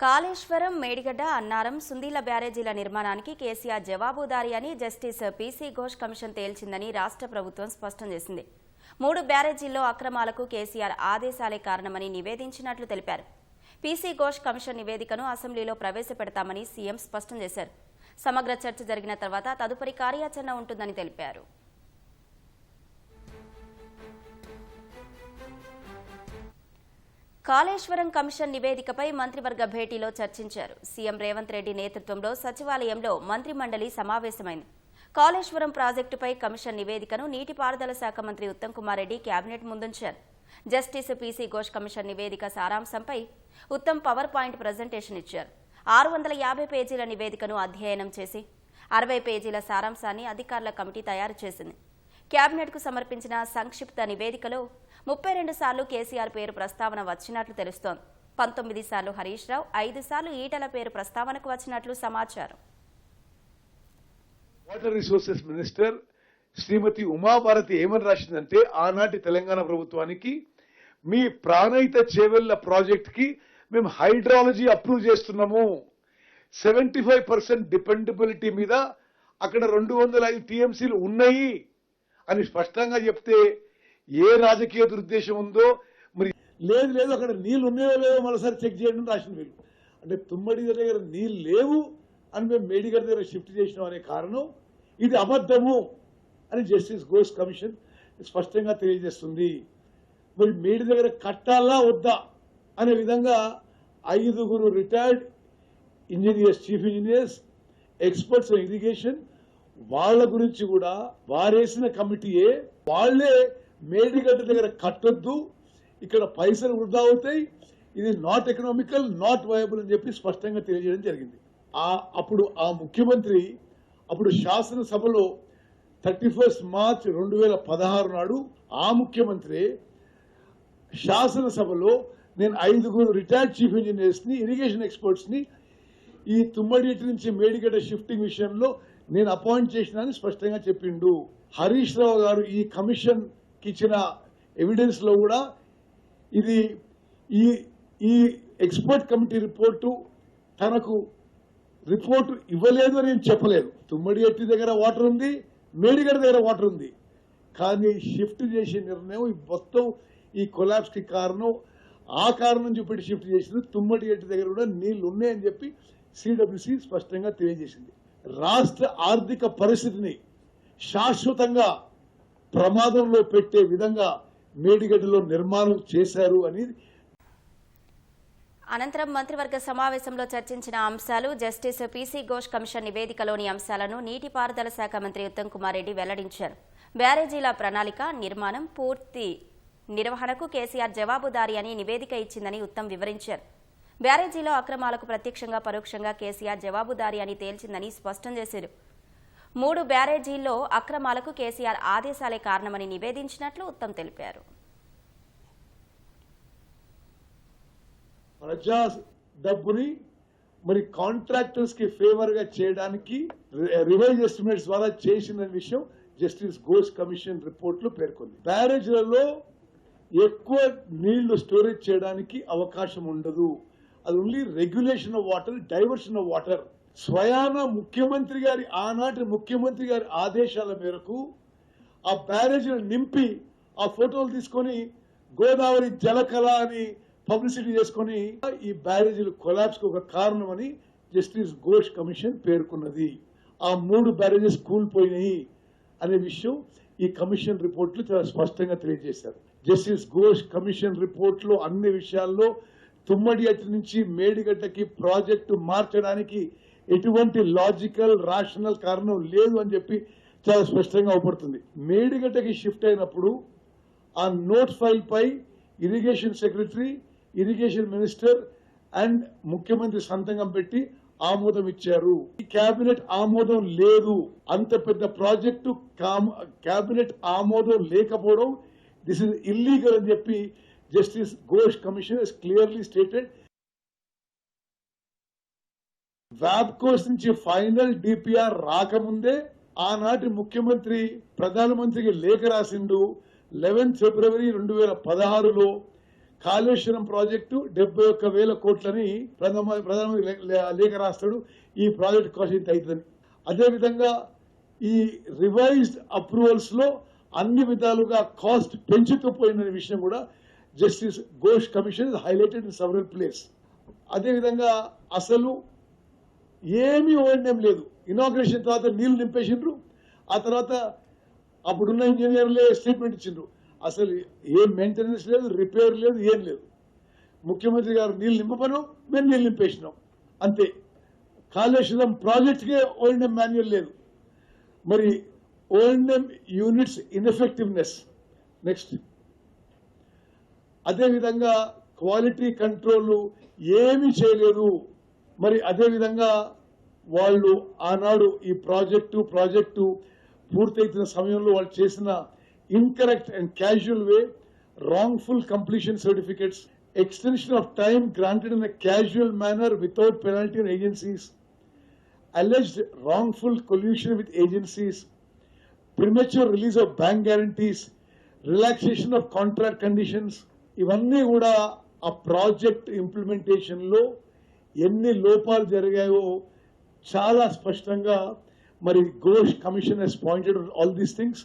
కాళేశ్వరం మేడిగడ్డ అన్నారం సుందీల బ్యారేజీల నిర్మాణానికి కేసీఆర్ జవాబుదారి అని జస్టిస్ పీసీ ఘోష్ కమిషన్ తేల్చిందని రాష్ట్ర ప్రభుత్వం స్పష్టం చేసింది. మూడు బ్యారేజీల్లో అక్రమాలకు కేసీఆర్ ఆదేశాలే కారణమని నివేదించినట్లు తెలిపారు. పీసీ ఘోష్ కమిషన్ నివేదికను అసెంబ్లీలో ప్రవేశపెడతామని సీఎం స్పష్టం చేశారు. సమగ్ర చర్చ జరిగిన తర్వాత తదుపరి కార్యాచరణ ఉంటుందని తెలిపారు. కాళేశ్వరం కమిషన్ నివేదికపై మంత్రివర్గ భేటీలో చర్చించారు. సీఎం రేవంత్ రెడ్డి నేతృత్వంలో సచివాలయంలో మంత్రి మండలి సమావేశమైంది. కాళేశ్వరం ప్రాజెక్టుపై కమిషన్ నివేదికను నీటిపారుదల శాఖ మంత్రి ఉత్తమ్ కుమార్ రెడ్డి కేబినెట్ ముందుంచారు. జస్టిస్ పీసీ ఘోష్ కమిషన్ నివేదిక సారాంశంపై ఉత్తమ్ పవర్ పాయింట్ ప్రజెంటేషన్ ఇచ్చారు. ఆరు వందల యాభై పేజీల నివేదికను అధ్యయనం చేసి అరవై పేజీల సారాంశాన్ని అధికారుల కమిటీ తయారు చేసింది. కేబినెట్కు సమర్పించిన సంక్షిప్త నివేదికలో ముప్పై రెండు సార్లు కేసీఆర్ పేరు ప్రస్తావన వచ్చినట్లు తెలుస్తోంది. పంతొమ్మిది సార్లు హరీష్ రావు ఐదు సార్లు ఈటల పేరు ప్రస్తావనకు వచ్చినట్లు సమాచారం. Water resources minister Shrimati Uma Bharati ఏమని రాసిందంటే ఆనాటి తెలంగాణ ప్రభుత్వానికి మీ ప్రాణహిత చేవెళ్ళ ప్రాజెక్ట్కి మేము హైడ్రాలజీ అప్రూవ్ చేస్తున్నాము. సెవెంటీ ఫైవ్ పర్సెంట్ డిపెండబిలిటీ మీద అక్కడ రెండు వందల ఐదు టీఎంసీలు ఉన్నాయి అని స్పష్టంగా చెప్తే ఏ రాజకీయ దురుద్దేశం ఉందో మరి లేదు లేదు అక్కడ నీళ్ళు ఉన్నాయో లేవో మరోసారి చెక్ చేయండి రాసిన వీళ్ళు. అంటే తుమ్మడి దగ్గర నీళ్ళు లేవు అని మేము మేడిగర్ దగ్గర షిఫ్ట్ చేసినాం అనే కారణం. ఇది అబద్ధము అని జస్టిస్ ఘోష్ కమిషన్ స్పష్టంగా తెలియజేస్తుంది. మరి మేడి దగ్గర కట్టాలా వద్దా అనే విధంగా ఐదుగురు retired engineers chief engineers experts irrigation వాళ్ళ గురించి కూడా వారేసిన కమిటీయే వాళ్ళే మేడిగడ్డ దగ్గర కట్టొద్దు. ఇక్కడ పైసలు వృధా అవుతాయి. ఇది నాట్ ఎకనామికల్ నాట్ వయబుల్ అని చెప్పి స్పష్టంగా తెలియజేయడం జరిగింది. ఆ అప్పుడు ఆ ముఖ్యమంత్రి అప్పుడు శాసనసభలో థర్టీ ఫస్ట్ మార్చ్ రెండు వేల పదహారు నాడు ఆ ముఖ్యమంత్రి శాసనసభలో నేను ఐదుగురు రిటైర్డ్ చీఫ్ ఇంజనీర్స్ని ఇరిగేషన్ ఎక్స్పర్ట్స్ని ఈ తుమ్మడిటి నుంచి మేడిగడ్డ షిఫ్టింగ్ విషయంలో నేను అపాయింట్ చేసినానని స్పష్టంగా చెప్పిండు. హరీష్ రావు గారు ఈ కమిషన్ ఇచ్చిన ఎవిడెన్స్లో కూడా ఇది ఈ ఈ ఎక్స్పర్ట్ కమిటీ రిపోర్టు తనకు రిపోర్టు ఇవ్వలేదు అని నేను చెప్పలేదు. తుమ్మడి ఎట్టి దగ్గర వాటర్ ఉంది మేడిగడ్డ దగ్గర వాటర్ ఉంది. కానీ షిఫ్ట్ చేసే నిర్ణయం ఈ మొత్తం ఈ కొలాబ్స్కి కారణం ఆ కారణం చూపెట్టి షిఫ్ట్ చేసింది. తుమ్మడి ఎట్టి దగ్గర కూడా నీళ్ళు ఉన్నాయని చెప్పి సిడబ్ల్యూసి స్పష్టంగా తెలియజేసింది. రాష్ట్ర ఆర్థిక పరిస్థితిని శాశ్వతంగా ప్రమాదంలో పెట్టే విధంగా మేడిగడ్డలో నిర్మాణం చేశారు అనేది అనంతరం మంత్రివర్గ సమావేశంలో చర్చించిన అంశాలు జస్టిస్ పీసీ ఘోష్ కమిషన్ నివేదికలోని అంశాలను నీటిపారుదల శాఖ మంత్రి ఉత్తమ్ కుమార్ రెడ్డి వెల్లడించారు. బ్యారేజీల ప్రణాళిక నిర్మాణం పూర్తి నిర్వహణకు కేసీఆర్ జవాబుదారి అని నివేదిక ఇచ్చిందని ఉత్తమ్ వివరించారు. బ్యారేజీలో అక్రమాలకు ప్రత్యక్షంగా పరోక్షంగా కేసీఆర్ జవాబుదారి అని తేల్చిందని స్పష్టం చేశారు. మూడు బ్యారేజీల్లో అక్రమాలకు కేసీఆర్ ఆదేశాలే కారణమని నివేదించినట్లు ఉత్తమ్ తెలిపారు. ప్రజా డబ్బుని మరి కాంట్రాక్టర్స్కి ఫేవర్గా చేయడానికి రివైజ్ ఎస్టిమేట్స్ ద్వారా చేసిన విషయం జస్టిస్ ఘోష్ కమిషన్ రిపోర్ట్లో పేర్కొంది. బ్యారేజ్లలో ఎక్కువ నీళ్ళు స్టోరేజ్ చేయడానికి అవకాశం ఉండదు. అది only regulation of water diversion of water స్వయాన ముఖ్యమంత్రి గారి ఆనాటి ముఖ్యమంత్రి గారి ఆదేశాల మేరకు ఆ బ్యారేజీలు నింపి ఆ ఫోటోలు తీసుకొని గోదావరి జలకళ అని పబ్లిసిటీ చేసుకొని ఈ బ్యారేజీలు కొలాబ్స్కి ఒక ఒక కారణమని జస్టిస్ ఘోష్ కమిషన్ పేర్కొన్నది. ఆ మూడు బ్యారేజెస్ కూలిపోయినాయి అనే విషయం ఈ కమిషన్ రిపోర్ట్లు చాలా స్పష్టంగా తెలియజేశారు. జస్టిస్ ఘోష్ కమిషన్ రిపోర్ట్లో అన్ని విషయాల్లో తుమ్మడి అటు నుంచి మేడిగడ్డకి ప్రాజెక్టు మార్చడానికి ఎటువంటి లాజికల్ రాషనల్ కారణం లేదు అని చెప్పి చాలా స్పష్టంగా అవుపడుతుంది. మేడిగడ్డకి షిఫ్ట్ అయినప్పుడు ఆ note file pi irrigation secretary irrigation minister and ముఖ్యమంత్రి సంతకం పెట్టి ఆమోదం ఇచ్చారు. ఈ కేబినెట్ ఆమోదం లేదు. అంత పెద్ద ప్రాజెక్టు కేబినెట్ ఆమోదం లేకపోవడం దిస్ ఇస్ ఇల్లీగల్ అని చెప్పి justice Ghosh commission clearly stated వ్యాబ్కోస్ నుంచి ఫైనల్ డిపిఆర్ రాకముందే ఆనాటి ముఖ్యమంత్రి ప్రధానమంత్రికి లేఖ రాసిండు లెవెన్త్ ఫిబ్రవరి రెండు వేల పదహారులో కాళేశ్వరం ప్రాజెక్టు డెబ్బై ఒక్క వేల కోట్లని ప్రధాన ప్రధానమంత్రి లేఖ రాస్తాడు. ఈ ప్రాజెక్ట్ కాస్ట్ ఇంత అవుతుందని అదేవిధంగా ఈ రివైజ్డ్ అప్రూవల్స్లో అన్ని విధాలుగా కాస్ట్ పెంచుతూ పోయిన విషయం కూడా justice Ghosh commission highlighted in several place. అదేవిధంగా అసలు ఏమీ ఓఎన్ఎం లేదు. ఇనాగ్రేషన్ తర్వాత నీళ్ళు నింపేసిండ్రు. ఆ తర్వాత అప్పుడున్న ఇంజనీర్లే స్టేట్మెంట్ ఇచ్చిండ్రు. అసలు ఏం మెయింటెనెన్స్ లేదు రిపేర్ లేదు ఏం లేదు. ముఖ్యమంత్రి గారు నీళ్ళు నింపను మేము నీళ్ళు నింపేసినాం. అంతే. కాళేశ్వరం ప్రాజెక్ట్కే ఓఎన్ఎం మాన్యువల్ లేదు. మరి O N M units ineffectiveness next అదేవిధంగా క్వాలిటీ కంట్రోల్ ఏమీ చేయలేదు. మరి అదేవిధంగా వాళ్ళు ఆనాడు ఈ ప్రాజెక్టు ప్రాజెక్టు పూర్తయితున్న సమయంలో వాళ్ళు చేసిన incorrect and casual way wrongful completion certificates extension of time granted in casual manner without penalty agencies alleged wrongful collusion with agencies, premature release of bank guarantees, relaxation of contract conditions, ఇవన్నీ కూడా ఆ project ఇంప్లిమెంటేషన్లో ఎన్ని లోపాలు జరిగాయో చాలా స్పష్టంగా మరి Ghosh commission has pointed all these things